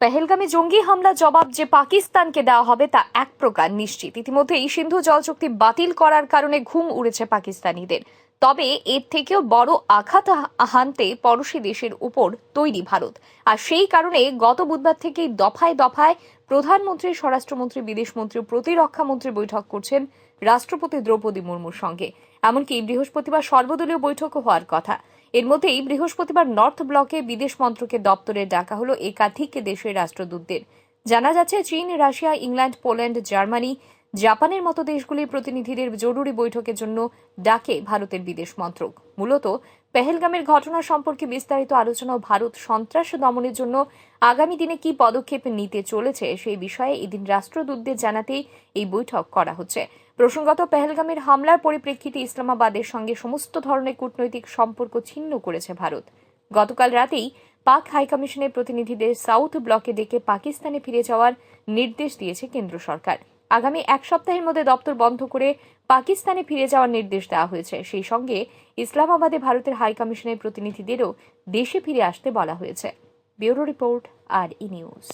পেহেলগামে জঙ্গি হামলা জবাব যে পাকিস্তানকে দেওয়া হবে তা এক প্রকার নিশ্চিত। ইতিমধ্যেই সিন্ধু জল চুক্তি বাতিল করার কারণে ঘুম উড়েছে পাকিস্তানিদের। তবে এর থেকেও বড় আঘাত হানতে পড়োশী দেশের উপর তৈরি ভারত। আর সেই কারণে গত বুধবার থেকেই দফায় দফায় প্রধানমন্ত্রী, স্বরাষ্ট্রমন্ত্রী, বিদেশমন্ত্রী ও প্রতিরক্ষামন্ত্রী বৈঠক করছেন রাষ্ট্রপতি দ্রৌপদী মুর্মুর সঙ্গে। এমনকি বৃহস্পতিবার সর্বদলীয় বৈঠকও হওয়ার কথা। এর মধ্যেই বৃহস্পতিবার নর্থ ব্লকে বিদেশ মন্ত্রকের দপ্তরে ডাকা হলো একাধিক দেশের রাষ্ট্রদূতদের। জানা যাচ্ছে, চীন, রাশিয়া, ইংল্যান্ড, পোল্যান্ড, জার্মানি জাপানের মতো দেশগুলির প্রতিনিধিদের জরুরি বৈঠকের জন্য ডাকে ভারতের বিদেশ মন্ত্রক। মূলত, পেহেলগামের ঘটনা সম্পর্কে বিস্তারিত আলোচনা ও ভারত সন্ত্রাস দমনের জন্য আগামী দিনে কি পদক্ষেপ নিতে চলেছে সেই বিষয়ে এদিন রাষ্ট্রদূতদের জানাতেই এই বৈঠক করা হচ্ছে। প্রসঙ্গত, পেহেলগামের হামলার পরিপ্রেক্ষিতে ইসলামাবাদের সঙ্গে সমস্ত ধরনের কূটনৈতিক সম্পর্ক ছিন্ন করেছে ভারত। গতকাল রাতেই পাক হাইকমিশনের প্রতিনিধিদের সাউথ ব্লকে ডেকে পাকিস্তানে ফিরে যাওয়ার নির্দেশ দিয়েছে কেন্দ্র সরকার। আগামী এক সপ্তাহের মধ্যে দপ্তর বন্ধ করে পাকিস্তানে ফিরে যাওয়ার নির্দেশ দেওয়া হয়েছে। সেই সঙ্গে ইসলামাবাদে ভারতের হাই কমিশনের প্রতিনিধিদেরও দেশে ফিরে আসতে বলা হয়েছে। Bureau report, R E news.